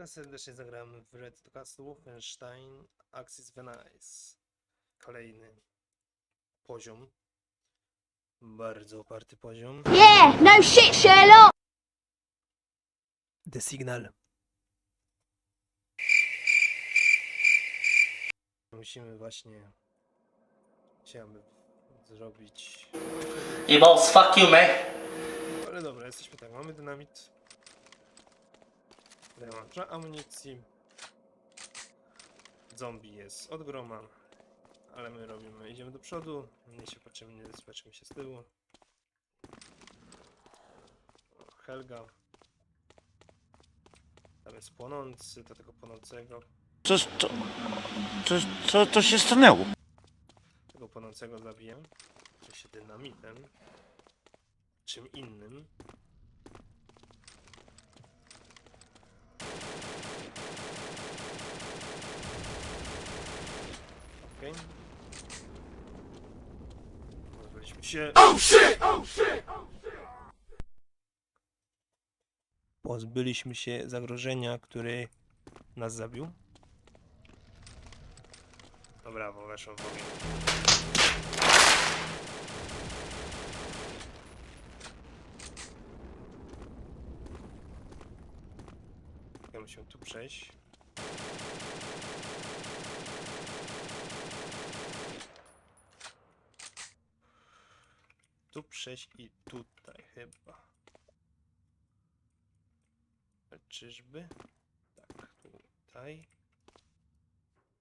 Ja serdecznie zagrałem w Red to Castle Wolfenstein Axis Venice. Kolejny poziom. Bardzo oparty poziom. Yeah, no shit, Sherlock. The Signal. Musimy właśnie... Chciałem zrobić... You balls, fuck you, man. Ale dobra, jesteśmy tak, mamy dynamit. Trochę amunicji. Zombie jest od groma. Ale my robimy, idziemy do przodu. Nie się patrzymy, nie patrzymy się z tyłu. Helga. Tam jest płonący, do tego płonącego. Co, co, co, co, co się stanęło? Tego płonącego zabiję. Oczywiście dynamitem. Czym innym. Okej. Pozbyliśmy się... Pozbyliśmy się zagrożenia, który nas zabił. No brawo, weszło w ogień. Ja tu przejść. Tu przejść i tutaj chyba. Czyżby? Tak, tutaj.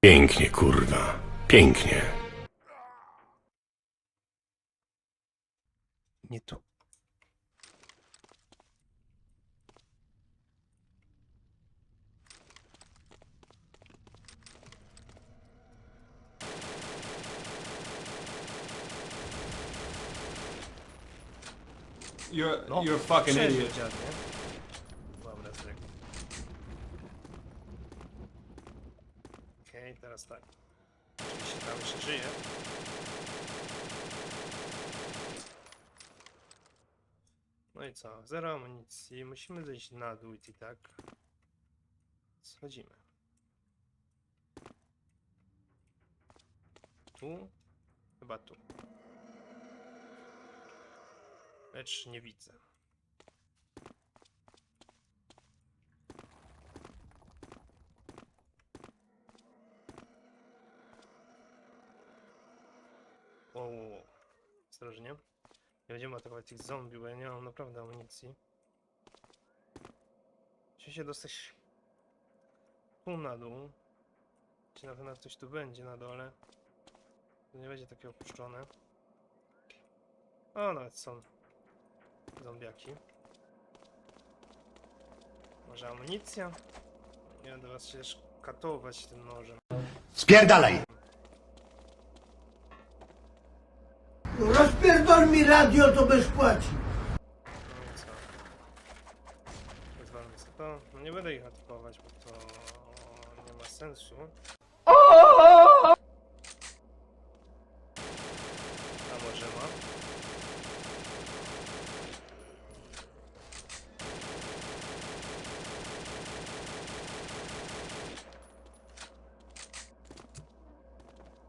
Pięknie, kurwa. Pięknie. Nie tu. You're No, you're a fucking idiot. dziad, nie? Dobra, tak. Okej, teraz tak. Oczywiście tam jeszcze żyje. No i co? Zero amunicji. Musimy zejść na dół i tak. Schodzimy. Tu? Chyba tu. Lecz nie widzę. O, ostrożnie. Nie będziemy atakować tych zombie, bo ja nie mam naprawdę amunicji. Muszę się dostać tu na dół. Czy na pewno ktoś tu będzie na dole. To nie będzie takie opuszczone. O, nawet są zombiaki. Może amunicja? Nie będę was się katować tym nożem. Spierdalaj! Rozpierdol mi radio, to bez płaci. No i co? Sobie to. No nie będę ich atakować, bo to nie ma sensu. A może ma?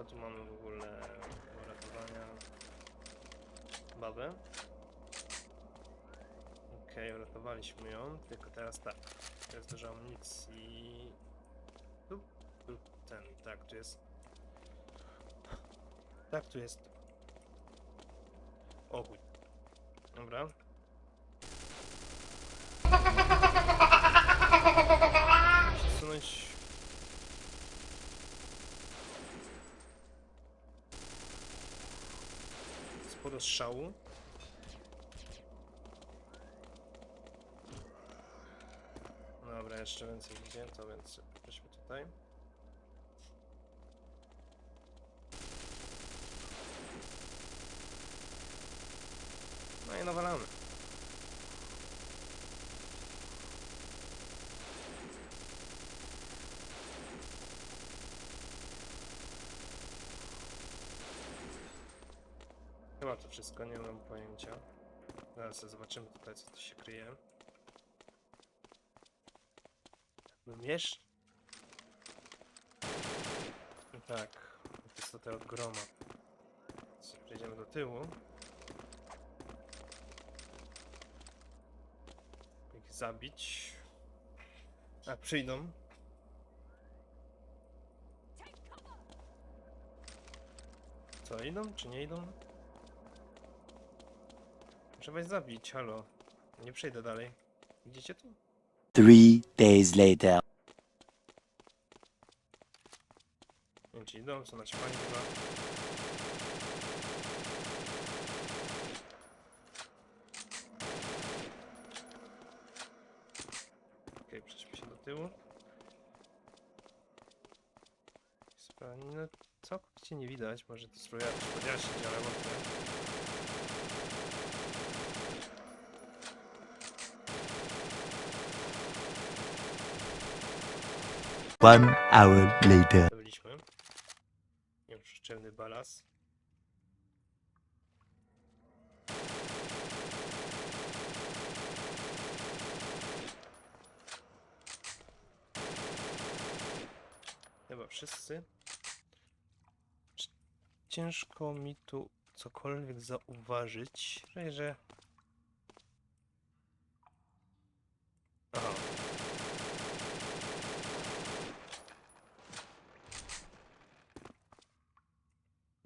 A tu mamy w ogóle do ratowania babę. Okej, uratowaliśmy ją, tylko teraz tak. To jest dużo amunicji. Tu, tu, ten, tak, tu jest. Tak, tu jest. O chuj. Dobra. Przesunąć sporo strzału. Dobra. Jeszcze więcej widziałem, to więc weźmy tutaj. No i nawalamy. To wszystko, nie mam pojęcia. Zaraz zobaczymy tutaj, co tu się kryje. Mierz? Tak, to jest tutaj od groma. Przejdziemy do tyłu. Ich zabić. A, przyjdą. Co, idą czy nie idą? Trzeba ich zabić, halo. Nie przejdę dalej. Idziecie tu? Three days later. Nie czy idą, co na śpanie chyba. Okej, przejdźmy się do tyłu. Spaninę całkowicie nie widać, może to spróbuję podjaśnić, ale wątpię. One hour later. Byliśmy. Nieuszczędny balans. Chyba wszyscy. Ciężko mi tu cokolwiek zauważyć, że... Aha.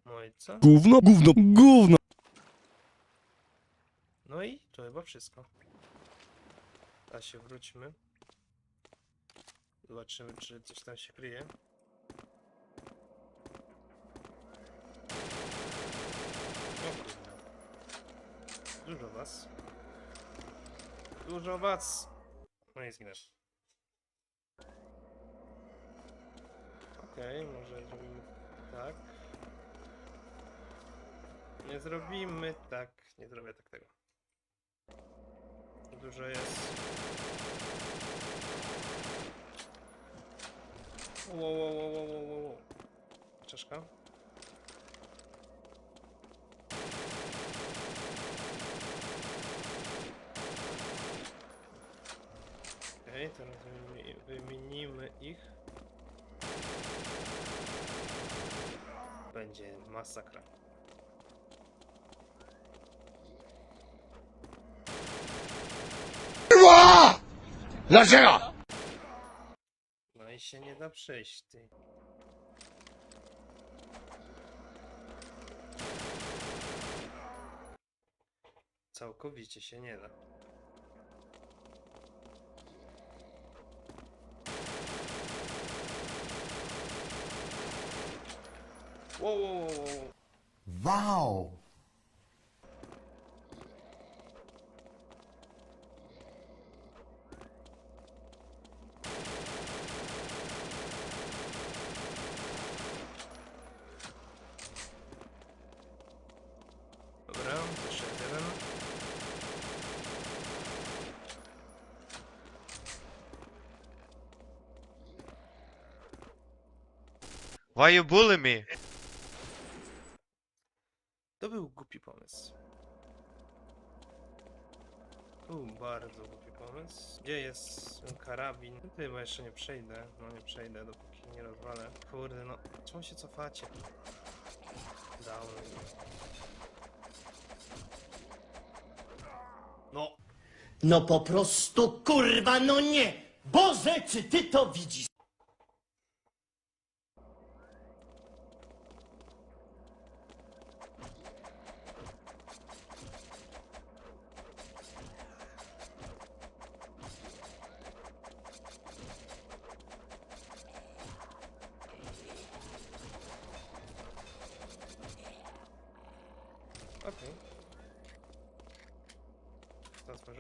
No i co? Gówno, gówno, gówno. No i to chyba wszystko. A się wróćmy. Zobaczymy, czy coś tam się kryje. O kurde. Dużo was. Dużo was. No i zginę. Okej, może zrobimy tak. Nie zrobimy tak. Nie zrobię tak tego. Dużo jest. Wow, wow, wow, wow, wow, wow. Czaszka. Okej, teraz wymi- wymienimy ich. Będzie masakra. Dlaczego? No i się nie da przejść, ty. Całkowicie się nie da. Wow, wow, wow, wow. Wow! Dobra, jeszcze jeden. Why you bully me? Bardzo głupi pomysł. Gdzie jest ten karabin? Ty, bo jeszcze nie przejdę. No nie przejdę, dopóki nie rozwalę. Kurde, no. Czemu się cofacie? Down. No. No po prostu kurwa, no nie! Boże, czy ty to widzisz?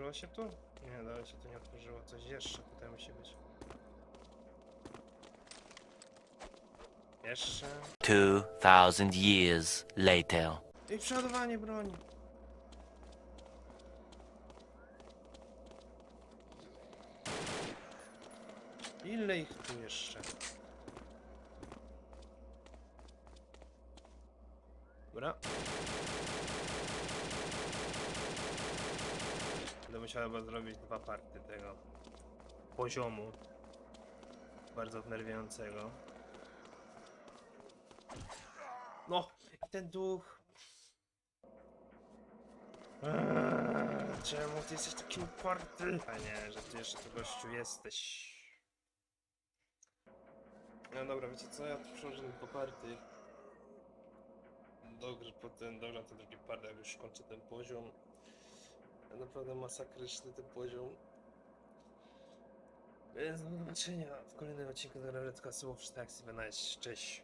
Okej. Zatworzyło się tu? Nie. Dalej się to nie otworzyło. Coś jeszcze tutaj musi być. Jeszcze. 2000 years later. I przeładowanie broni. Ile ich tu jeszcze? Dobra. Będę musiał chyba zrobić dwa party tego poziomu. Bardzo wnerwiającego. No, i ten duch. Eee, Czemu ty jesteś taki uparty? A nie, że ty jeszcze tu gościu jesteś. No dobra, wiecie co, ja tu przełożę po party. Dobrze, potem dobra, to drugi part, jak już kończę ten poziom. Naprawdę masakryczny ten poziom. Więc do zobaczenia w kolejnym odcinku Redka Słów Taxi. Cześć.